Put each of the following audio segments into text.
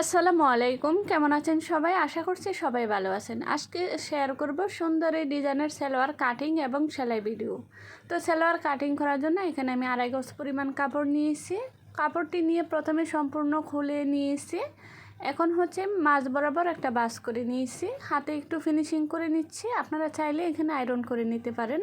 আসসালামু আলাইকুম। কেমন আছেন সবাই? আশা করছি সবাই ভালো আছেন। আজকে শেয়ার করব সুন্দর এই ডিজাইনের সালোয়ার কাটিং এবং সেলাই ভিডিও তো সালোয়ার কাটিং করার জন্য এখানে আমি আড়াই গজ পরিমাণ কাপড় নিয়েছি। কাপড়টি নিয়ে প্রথমে সম্পূর্ণ খুলে নিয়েছি। এখন হচ্ছে মাছ বরাবর একটা বাস করে নিয়েছি। হাতে একটু ফিনিশিং করে নিচ্ছি। আপনারা চাইলে এখানে আয়রন করে নিতে পারেন।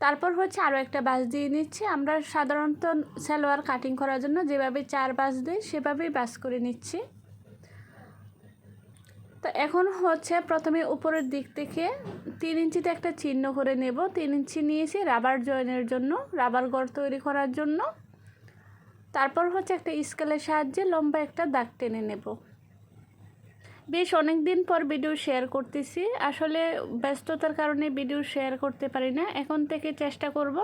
তারপর হচ্ছে আরও একটা বাস দিয়ে নিচ্ছি। আমরা সাধারণত সালোয়ার কাটিং করার জন্য যেভাবে চার বাস দিই সেভাবেই বাস করে নিচ্ছি। তো এখন হচ্ছে প্রথমে উপরের দিক থেকে তিন ইঞ্চিতে একটা চিহ্ন করে নেব। তিন ইঞ্চি নিয়েছি রাবার জয়েনের জন্য রাবার গড় তৈরি করার জন্য। তারপর হচ্ছে একটা স্কেলের সাহায্যে লম্বা একটা দাগ টেনে নেব। বেশ অনেক দিন পর ভিডিও শেয়ার করতেছি। আসলে ব্যস্ততার কারণে ভিডিও শেয়ার করতে পারি না। এখন থেকে চেষ্টা করব।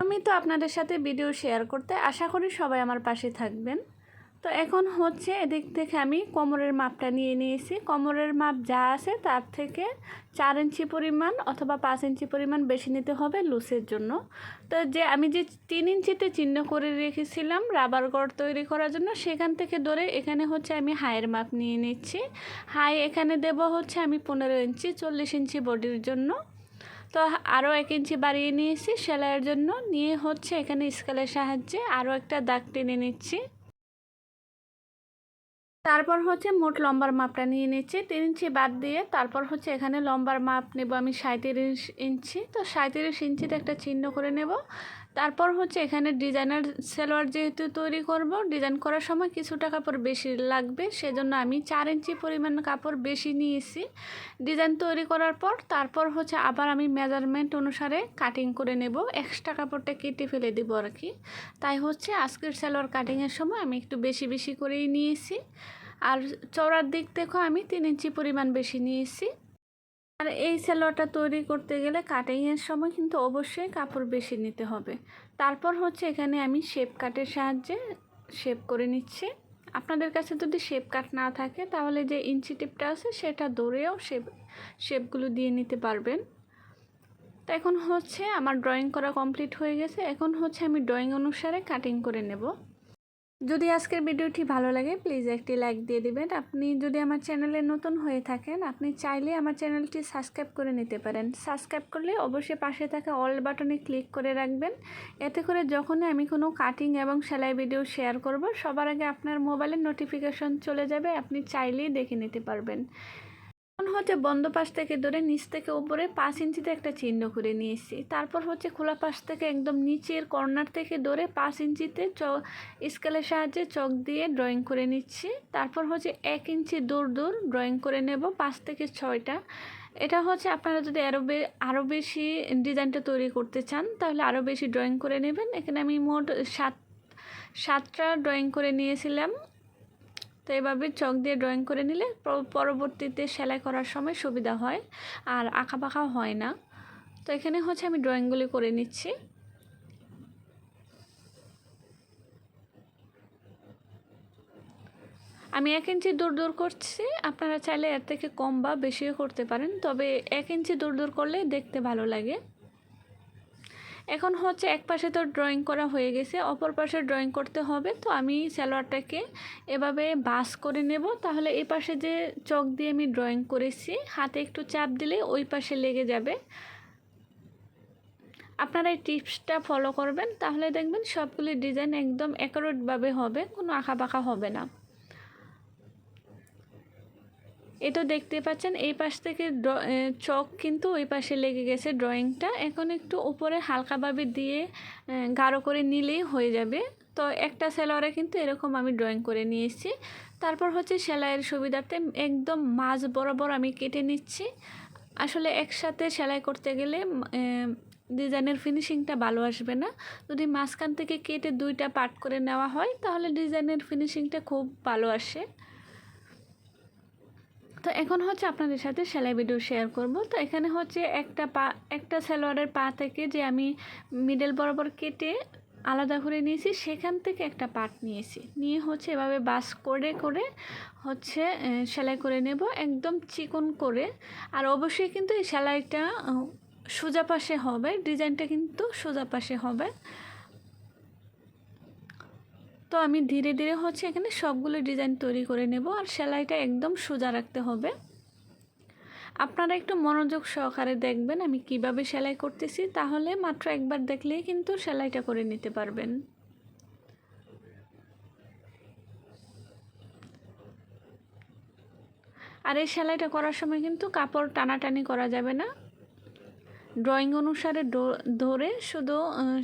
আমি তো আপনাদের সাথে ভিডিও শেয়ার করতে। আশা করি সবাই আমার পাশে থাকবেন। তো এখন হচ্ছে এদিক থেকে আমি কোমরের মাপটা নিয়ে নিয়েছি। কোমরের মাপ যা আছে তার থেকে চার ইঞ্চি পরিমাণ অথবা পাঁচ ইঞ্চি পরিমাণ বেশি নিতে হবে লুসের জন্য। তো যে আমি যে তিন ইঞ্চিতে চিহ্ন করে রেখেছিলাম রাবার গড় তৈরি করার জন্য সেখান থেকে ধরে এখানে হচ্ছে আমি হাইয়ের মাপ নিয়ে নিচ্ছি। হাই এখানে দেব হচ্ছে আমি পনেরো ইঞ্চি, চল্লিশ ইঞ্চি বডির জন্য। তো আরও এক ইঞ্চি বাড়িয়ে নিয়েছি সেলাইয়ের জন্য। নিয়ে হচ্ছে এখানে স্কেলের সাহায্যে আরও একটা দাগ টেনে নিচ্ছি। তারপর হচ্ছে মোট লম্বার মাপটা নিয়ে নিচ্ছি। তিন ইঞ্চি বাদ দিয়ে তারপর হচ্ছে এখানে লম্বার মাপ নেব আমি সাঁত্রিশ ইঞ্চি। তো সাঁত্রিশ ইঞ্চিতে একটা চিহ্ন করে নেব। তারপর হচ্ছে এখানে ডিজাইনার সেলোয়ার যেহেতু তৈরি করব, ডিজাইন করার সময় কিছুটা কাপড় বেশি লাগবে। সেজন্য আমি চার ইঞ্চি পরিমাণ কাপড় বেশি নিয়েছি। ডিজাইন তৈরি করার পর তারপর হচ্ছে আবার আমি মেজারমেন্ট অনুসারে কাটিং করে নেব। এক্সট্রা কাপড়টা কেটে ফেলে দেবো আর কি। তাই হচ্ছে আজকের সেলোয়ার কাটিংয়ের সময় আমি একটু বেশি বেশি করেই নিয়েছি। আর চওড়ার দিক থেকেও আমি তিন ইঞ্চি পরিমাণ বেশি নিয়েছি। আর এই সেলোয়ারটা তৈরি করতে গেলে কাটিংয়ের সময় কিন্তু অবশ্যই কাপড় বেশি নিতে হবে। তারপর হচ্ছে এখানে আমি শেপ কাটের সাহায্যে শেপ করে নিচ্ছি। আপনাদের কাছে যদি শেপ কাট না থাকে তাহলে যে ইঞ্চি টিপটা আছে সেটা ধরেও শেপ শেপগুলো দিয়ে নিতে পারবেন। তো এখন হচ্ছে আমার ড্রয়িং করা কমপ্লিট হয়ে গেছে। এখন হচ্ছে আমি ড্রয়িং অনুসারে কাটিং করে নেব। যদি আজকের ভিডিওটি ভালো লাগে প্লিজ একটি লাইক দিয়ে দিবেন। আপনি যদি আমার চ্যানেলে নতুন হয়ে থাকেন, আপনি চাইলে আমার চ্যানেলটি সাবস্ক্রাইব করে নিতে পারেন। সাবস্ক্রাইব করলে অবশ্যই পাশে থাকা অল বাটনে ক্লিক করে রাখবেন। এতে করে যখনই আমি কোনো কাটিং এবং সেলাই ভিডিও শেয়ার করব, সবার আগে আপনার মোবাইলের নোটিফিকেশন চলে যাবে, আপনি চাইলেই দেখে নিতে পারবেন। হচ্ছে বন্ধ পাশ থেকে ধরে নিচ থেকে উপরে পাঁচ ইঞ্চিতে একটা চিহ্ন করে নিয়েছি। তারপর হচ্ছে খোলা পাশ থেকে একদম নিচের কর্নার থেকে ধরে পাঁচ ইঞ্চিতে চ, স্কেলের সাহায্যে চক দিয়ে ড্রয়িং করে নিচ্ছি। তারপর হচ্ছে এক ইঞ্চি দূর দূর ড্রয়িং করে নেব পাঁচ থেকে ছয়টা। এটা হচ্ছে আপনারা যদি আরও বে আরও বেশি ডিজাইনটা তৈরি করতে চান, তাহলে আরও বেশি ড্রয়িং করে নেবেন। এখানে আমি মোট সাত, সাতটা ড্রয়িং করে নিয়েছিলাম। তো এভাবে চক দিয়ে ড্রয়িং করে নিলে পরবর্তীতে সেলাই করার সময় সুবিধা হয়, আর আঁকা পাখাও হয় না। তো এখানে হচ্ছে আমি ড্রয়িংগুলি করে নিচ্ছি। আমি এক ইঞ্চি দূর দূর করছি, আপনারা চাইলে এর থেকে কম বা বেশিও করতে পারেন, তবে এক ইঞ্চি দূর দূর করলে দেখতে ভালো লাগে। এখন হচ্ছে এক পাশে তো ড্রয়িং করা হয়ে গেছে, অপর পাশে ড্রয়িং করতে হবে। তো আমি সালোয়ারটাকে এভাবে বাস করে নেব। তাহলে এই পাশে যে চক দিয়ে আমি ড্রয়িং করেছি, হাতে একটু চাপ দিলে ওই পাশে লেগে যাবে। আপনারা এই টিপসটা ফলো করবেন, তাহলে দেখবেন সবগুলি ডিজাইন একদম অ্যাকোরেটভাবে হবে, কোনো আঁকা বাঁকা হবে না। এটা দেখতে পাচ্ছেন, এই পাশ থেকে চক কিন্তু ওই পাশে লেগে গেছে ড্রয়িংটা। এখন একটু উপরে হালকাভাবে দিয়ে গাঢ় করে নিলেই হয়ে যাবে। তো একটা সেলোয়ারে কিন্তু এরকম আমি ড্রয়িং করে নিয়েছি তারপর হচ্ছে সেলাইয়ের সুবিধার্থে একদম মাঝ বরাবর আমি কেটে নিচ্ছি। আসলে একসাথে সেলাই করতে গেলে ডিজাইনের ফিনিশিংটা ভালো আসবে না। যদি মাঝখান থেকে কেটে দুইটা পার্ট করে নেওয়া হয়, তাহলে ডিজাইনের ফিনিশিংটা খুব ভালো আসে। তো এখন হচ্ছে আপনাদের সাথে সেলাই ভিডিও শেয়ার করব। তো এখানে হচ্ছে একটা পা, একটা সালোয়ারের পা থেকে যে আমি মিডল বরাবর কেটে আলাদা করে নিয়েছি, সেখান থেকে একটা পাট নিয়েছি। নিয়ে হচ্ছে এভাবে বাস করে করে হচ্ছে সেলাই করে নেব, একদম চিকন করে। আর অবশ্যই কিন্তু এই সেলাইটা সোজা পাশে হবে, ডিজাইনটা কিন্তু সোজা পাশে হবে। তো আমি ধীরে ধীরে হচ্ছে এখানে সবগুলো ডিজাইন তৈরি করে নেব আর সেলাইটা একদম সোজা রাখতে হবে। আপনারা একটু মনোযোগ সহকারে দেখবেন আমি কীভাবে সেলাই করতেছি, তাহলে মাত্র একবার দেখলেই কিন্তু সেলাইটা করে নিতে পারবেন। আর এই সেলাইটা করার সময় কিন্তু কাপড় টানাটানি করা যাবে না। ড্রয়িং অনুসারে ধরে শুধু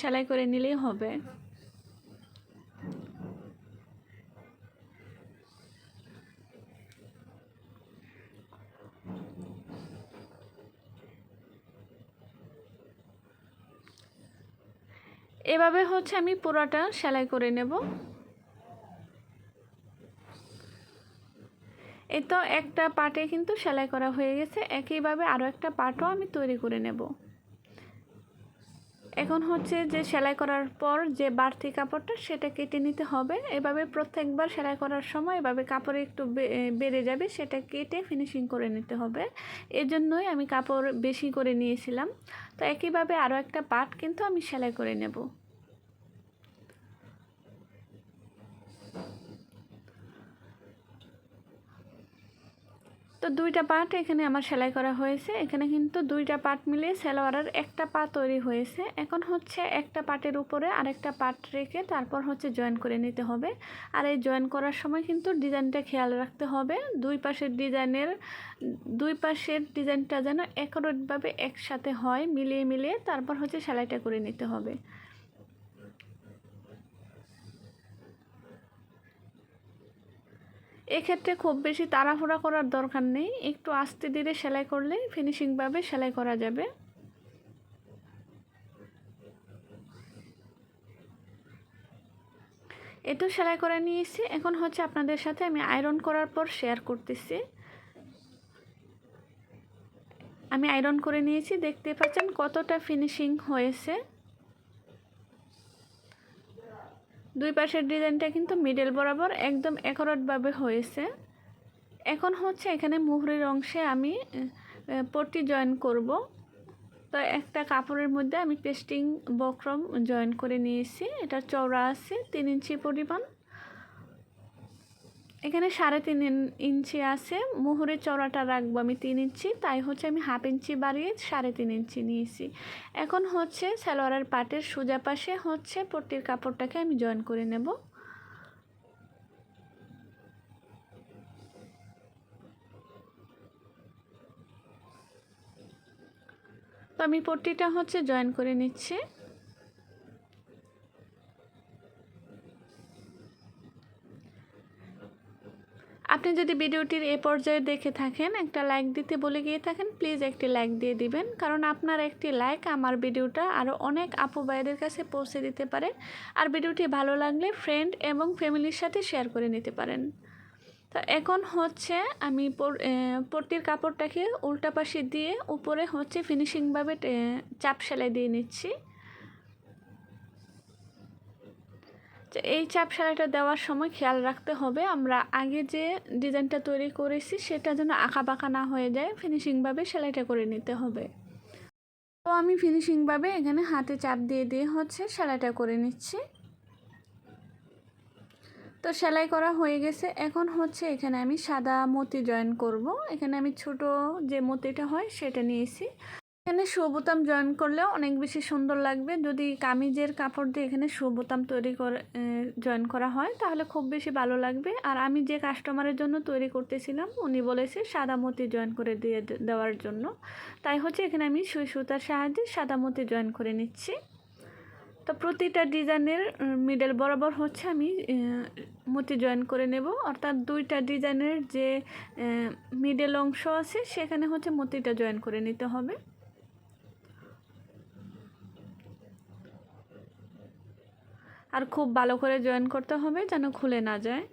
সেলাই করে নিলেই হবে। এভাবে হচ্ছে আমি পুরোটা সেলাই করে নেব। এই তো একটা পাটে কিন্তু সেলাই করা হয়ে গেছে। একইভাবে আরও একটা পাটও আমি তৈরি করে নেব। এখন হচ্ছে যে সেলাই করার পর যে বাড়তি কাপড়টা সেটা কেটে নিতে হবে। এভাবে প্রত্যেকবার সেলাই করার সময় এভাবে কাপড় একটু বেড়ে যাবে, সেটা কেটে ফিনিশিং করে নিতে হবে। এজন্যই আমি কাপড় বেশি করে নিয়েছিলাম। তো একইভাবে আরও একটা পাট কিন্তু আমি সেলাই করে নেব। তো দুইটা পার্ট এখানে আমার সেলাই করা হয়েছে। এখানে কিন্তু দুইটা পার্ট মিলিয়ে সেলোয়ারের একটা পা তৈরি হয়েছে। এখন হচ্ছে একটা পার্টের উপরে আরেকটা পার্ট রেখে তারপর হচ্ছে জয়েন করে নিতে হবে। আর এই জয়েন করার সময় কিন্তু ডিজাইনটা খেয়াল রাখতে হবে। দুই পাশের ডিজাইনের দুই পাশের ডিজাইনটা যেন একরোটভাবে একসাথে হয়, মিলিয়ে মিলিয়ে তারপর হচ্ছে সেলাইটা করে নিতে হবে। এক্ষেত্রে খুব বেশি তাড়াহুড়া করার দরকার নেই। একটু আস্তে ধীরে সেলাই করলে ফিনিশিংভাবে সেলাই করা যাবে। এতো সেলাই করে নিয়েছি। এখন হচ্ছে আপনাদের সাথে আমি আয়রন করার পর শেয়ার করতেছি। আমি আয়রন করে নিয়েছি। দেখতে পাচ্ছেন কতটা ফিনিশিং হয়েছে। দুই পাশের ডিজাইনটা কিন্তু মিডল বরাবর একদম একরটভাবে হয়েছে। এখন হচ্ছে এখানে মুহুরির অংশে আমি পট্টি জয়েন করব। তো একটা কাপড়ের মধ্যে আমি পেস্টিং বক্রম জয়েন করে নিয়েছি। এটা চওড়া আছে তিন ইঞ্চি পরিমাণ। এখানে সাড়ে তিন ইঞ্চি আছে। মুহুরের চড়াটা রাখব আমি তিন ইঞ্চি। তাই হচ্ছে আমি হাফ ইঞ্চি বাড়িয়ে সাড়ে তিন ইঞ্চি নিয়েছি। এখন হচ্ছে সালোয়ারের পাটের সোজা পাশে হচ্ছে পট্টির কাপড়টাকে আমি জয়েন করে নেব। তো আমি পট্টিটা হচ্ছে জয়েন করে নিচ্ছি। আপনি যদি ভিডিওটির এ পর্যায়ে দেখে থাকেন, একটা লাইক দিতে বলে গিয়ে থাকেন প্লিজ একটি লাইক দিয়ে দিবেন। কারণ আপনার একটি লাইক আমার ভিডিওটা আরও অনেক আপু ভাইদের কাছে পৌঁছে দিতে পারে। আর ভিডিওটি ভালো লাগলে ফ্রেন্ড এবং ফ্যামিলির সাথে শেয়ার করে নিতে পারেন। তো এখন হচ্ছে আমি পট্টির কাপড়টাকে উল্টা পাশে দিয়ে উপরে হচ্ছে ফিনিশিংভাবে চাপ সেলাই দিয়ে নিচ্ছি তো এই চাপ সেলাইটা দেওয়ার সময় খেয়াল রাখতে হবে। আমরা আগে যে ডিজাইনটা তৈরি করেছি, সেটা যেন আঁকা বাঁকা না হয়ে যায় ফিনিশিংভাবে সেলাইটা করে নিতে হবে। তো আমি ফিনিশিংভাবে এখানে হাতে চাপ দিয়ে দিয়ে হচ্ছে সেলাইটা করে নিচ্ছি। তো সেলাই করা হয়ে গেছে। এখন হচ্ছে এখানে আমি সাদা মতি জয়েন করব। এখানে আমি ছোট যে মতিটা হয়, সেটা নিয়েছি। এখানে বোতাম জয়েন করলে অনেক বেশি সুন্দর লাগবে। যদি কামিজের কাপড় দিয়ে এখানে বোতাম তৈরি করে জয়েন করা হয়, তাহলে খুব বেশি ভালো লাগবে। আর আমি যে কাস্টমারের জন্য তৈরি করতেছিলাম, উনি বলেছে সাদা মতি জয়েন করে দিয়ে দেওয়ার জন্য। তাই হচ্ছে এখানে আমি সুই সুতার সাহায্যে সাদা মতি জয়েন করে নিচ্ছি। তো প্রতিটা ডিজাইনের মিডল বরাবর হচ্ছে আমি মতি জয়েন করে নেব। অর্থাৎ দুইটা ডিজাইনের যে মিডল অংশ আছে, সেখানে হচ্ছে মতিটা জয়েন করে নিতে হবে। আর খুব ভালো করে জয়েন করতে হবে যেন খুলে না যায়।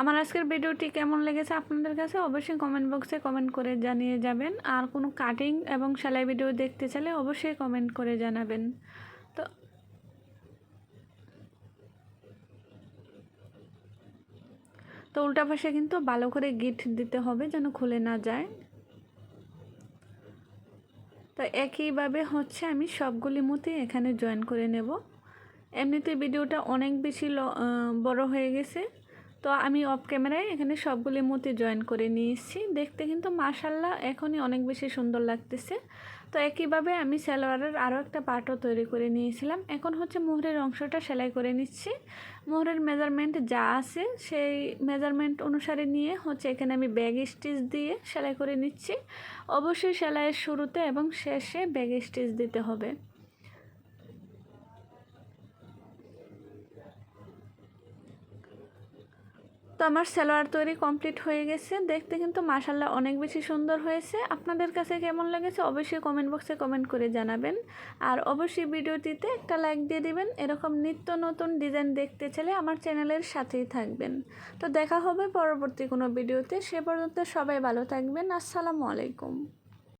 আমার আজকের ভিডিওটি কেমন লেগেছে আপনাদের কাছে অবশ্যই কমেন্ট বক্সে কমেন্ট করে জানিয়ে যাবেন। আর কোনো কাটিং এবং সেলাই ভিডিও দেখতে চাইলে অবশ্যই কমেন্ট করে জানাবেন। তো তো উল্টা পাশে কিন্তু ভালো করে গিট দিতে হবে যেন খুলে না যায়। তো একইভাবে হচ্ছে আমি সবগুলি মতে এখানে জয়েন করে নেব। এমনিতে ভিডিওটা অনেক বেশি বড় হয়ে গেছে। তো আমি অফ ক্যামেরায় এখানে সবগুলি মতে জয়েন করে নিয়েছি। দেখতে কিন্তু মাসাল্লাহ এখনই অনেক বেশি সুন্দর লাগতেছে। তো একইভাবে আমি সালোয়ারের আরও একটা পাটও তৈরি করে নিয়েছিলাম। এখন হচ্ছে মোহরের অংশটা সেলাই করে নিচ্ছি। মোহরের মেজারমেন্ট যা আছে সেই মেজারমেন্ট অনুসারে নিয়ে হচ্ছে এখানে আমি ব্যাগ স্টিচ দিয়ে সেলাই করে নিচ্ছি। অবশ্যই সেলাইয়ের শুরুতে এবং শেষে ব্যাগ স্টিচ দিতে হবে। তো আমার সালোয়ার তৈরি কমপ্লিট হয়ে গেছে। দেখতে কিন্তু মাসাল্লাহ অনেক বেশি সুন্দর হয়েছে। আপনাদের কাছে কেমন লেগেছে অবশ্যই কমেন্ট বক্সে কমেন্ট করে জানাবেন। আর অবশ্যই ভিডিওটিতে একটা লাইক দিয়ে দিবেন। এরকম নিত্য নতুন ডিজাইন দেখতে চাইলে আমার চ্যানেলের সাথেই থাকবেন। তো দেখা হবে পরবর্তী কোনো ভিডিওতে সে পর্যন্ত সবাই ভালো থাকবেন। আসসালামু আলাইকুম।